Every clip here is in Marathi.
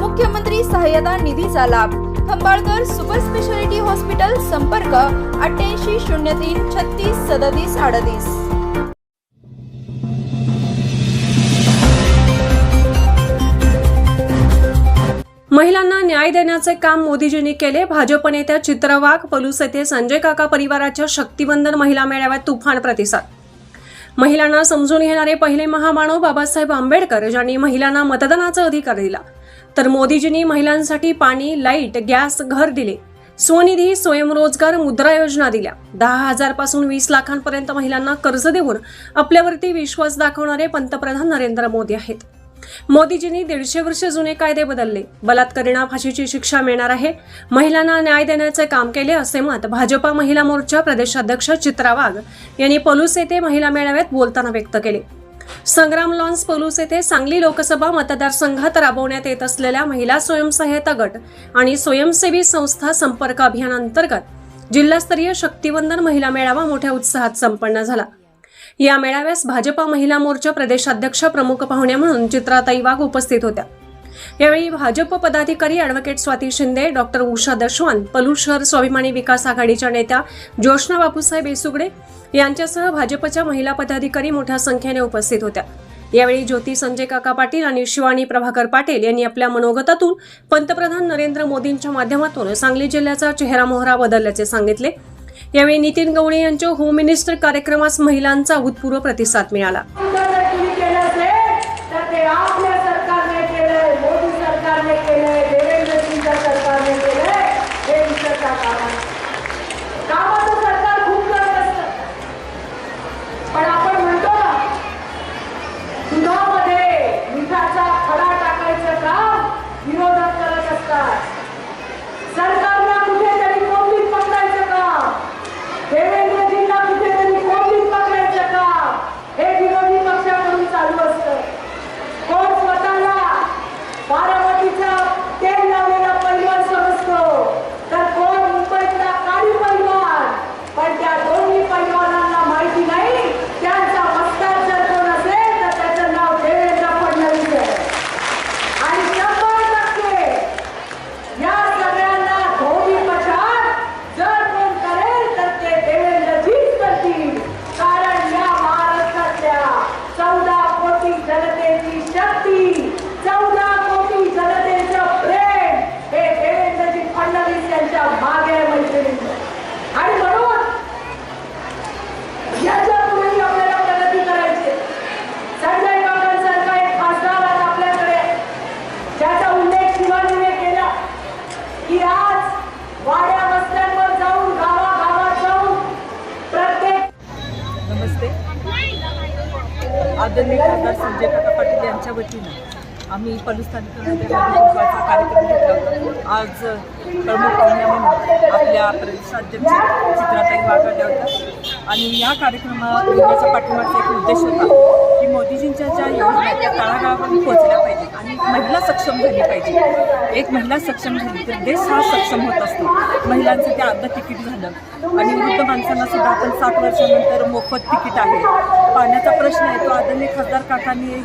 मुख्यमंत्री सहाय्यता निधीचा लाभ. खंबाळकर सुपर स्पेशालिटी हॉस्पिटल संपर्क अठ्ठ्याऐंशी शून्य तीन छत्तीस सदतीस अडतीस. महिलांना न्याय देण्याचे काम मोदीजींनी केले. भाजप नेत्या चित्रा वाघ पलूस येथे संजय काका परिवाराच्या शक्तिवंदन महिला मेळाव्यात तुफान प्रतिसाद. महिलांना समजून घेणारे पहिले महामानव बाबासाहेब आंबेडकर ज्यांनी महिलांना मतदानाचा अधिकार दिला. तर मोदीजींनी महिलांसाठी पाणी लाइट गॅस घर दिले. स्वनिधी स्वयंरोजगार मुद्रा योजना दिल्या. दहा हजारपासून वीस लाखांपर्यंत महिलांना कर्ज देऊन आपल्यावरती विश्वास दाखवणारे पंतप्रधान नरेंद्र मोदी आहेत. मोदीजींनी दीडशे वर्ष जुने कायदे बदलले. बलात्कारींना फाशीची शिक्षा मिळणार आहे. महिलांना न्याय देण्याचे काम केले असे मत भाजपा महिला मोर्चा प्रदेशाध्यक्ष चित्रा वाघ यांनी पलूस येथे महिला मेळाव्यात बोलताना व्यक्त केले. संग्राम लॉन्स पलूस येथे सांगली लोकसभा मतदारसंघात राबवण्यात येत असलेल्या महिला स्वयंसहायता गट आणि स्वयंसेवी संस्था संपर्क अभियानांतर्गत जिल्हास्तरीय शक्तिवंदन महिला मेळावा मोठ्या उत्साहात संपन्न झाला. या मेळाव्यास भाजपा महिला मोर्चा प्रदेशाध्यक्ष प्रमुख पाहुण्या म्हणून चित्राताई वाघ उपस्थित होत्या. यावेळी भाजप पदाधिकारी अॅडव्होकेट स्वाती शिंदे डॉक्टर उषा दशवान पलूर शहर स्वाभिमानी विकास आघाडीच्या नेत्या ज्योष्ना बापूसाहेब येसुगडे यांच्यासह भाजपच्या महिला पदाधिकारी मोठ्या संख्येने उपस्थित होत्या. यावेळी ज्योती संजय काका पाटील आणि शिवानी प्रभाकर पाटील यांनी आपल्या मनोगतातून पंतप्रधान नरेंद्र मोदींच्या माध्यमातून सांगली जिल्ह्याचा चेहरा मोहरा बदलल्याचे सांगितले. यावेळी नितीन गवळे यांच्या होम मिनिस्टर कार्यक्रमास महिलांचा अभूतपूर्व प्रतिसाद मिळाला. की आज वाड्या वस्त्यांवर जाऊन गावागावात जाऊन प्रत्येक नमस्ते. आदरणीय खासदार संजय काका पाटील यांच्या वतीनं आम्ही पलूस तालुक्यामध्ये कार्यक्रम घेतला होता. आज प्रमुख पाहुण्या म्हणून आपल्या प्रदेशाध्यक्ष चित्राताई वाघ होत्या आणि या कार्यक्रमात घेण्याचा पाठिंबाचा एक उद्देश होता. मोदीजींच्या ज्या योजना त्या तळागाळापर्यंत पोहोचल्या पाहिजे आणि महिला सक्षम झाली पाहिजे एक महिला सक्षम झाली तर देश हा सक्षम होत असतो. महिलांचं ते अर्ध तिकीट झालं. आणि वृद्ध माणसांना सुद्धा आपण सात वर्षानंतर मोफत तिकीट आहे. पाण्याचा प्रश्न आहे तो आदरणीय खासदार काकांनी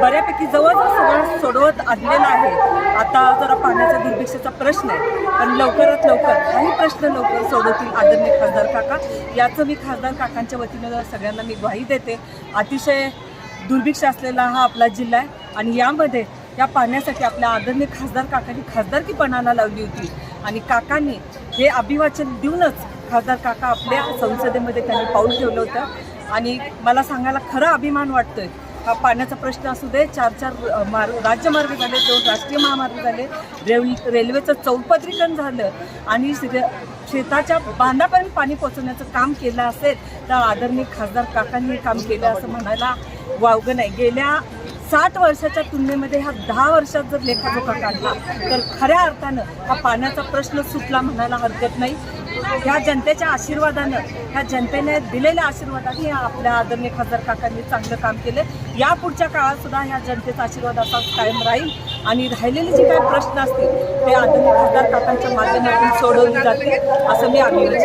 बऱ्यापैकी जवळजवळ सगळं सोडवत आणलेला आहे. आता जरा पाण्याचा दुर्भिक्षाचा प्रश्न आहे पण लवकरात लवकर काही प्रश्न लवकर सोडवतील आदरणीय खासदार काका. याचं मी खासदार काकांच्या वतीनं सगळ्यांना मी ग्वाही देते. अतिशय दुर्भिक्ष असलेला हा आपला जिल्हा आहे आणि यामध्ये या पाण्यासाठी आपल्या आदरणीय खासदार काकांनी खासदारकीपणाला लावली होती आणि काकांनी हे अभिवाचन देऊनच खासदार काका आपल्या संसदेमध्ये त्यांनी पाऊल ठेवलं होतं. आणि मला सांगायला खरा अभिमान वाटतोय. हा पाण्याचा प्रश्न असू दे चार चार मार मार्ग राज्यमार्ग झाले दोन राष्ट्रीय महामार्ग झाले रेल रेल्वेचं चौपदरीकरण झालं आणि शेताच्या बांधापर्यंत पाणी पोहोचवण्याचं काम केलं असेल तर आदरणीय खासदार काकांनी काम केलं असं म्हणायला वावगं नाही. गेल्या साठ वर्षाच्या तुलनेमध्ये ह्या दहा वर्षात जर लेखाजोखा काढला तर खऱ्या अर्थानं हा पाण्याचा प्रश्न सुटला म्हणायला हरकत नाही. ह्या जनतेच्या आशीर्वादानं ह्या जनतेने दिलेल्या आशीर्वादाने आपल्या आदरणीय खासदार काकांनी चांगलं काम केलं. या पुढच्या काळात सुद्धा ह्या जनतेचा आशीर्वाद असाच कायम राहील आणि राहिलेले जे काही प्रश्न असतील ते आदरणीय खासदार काकांच्या माध्यमातून सोडवले जातील असं मी आग्रह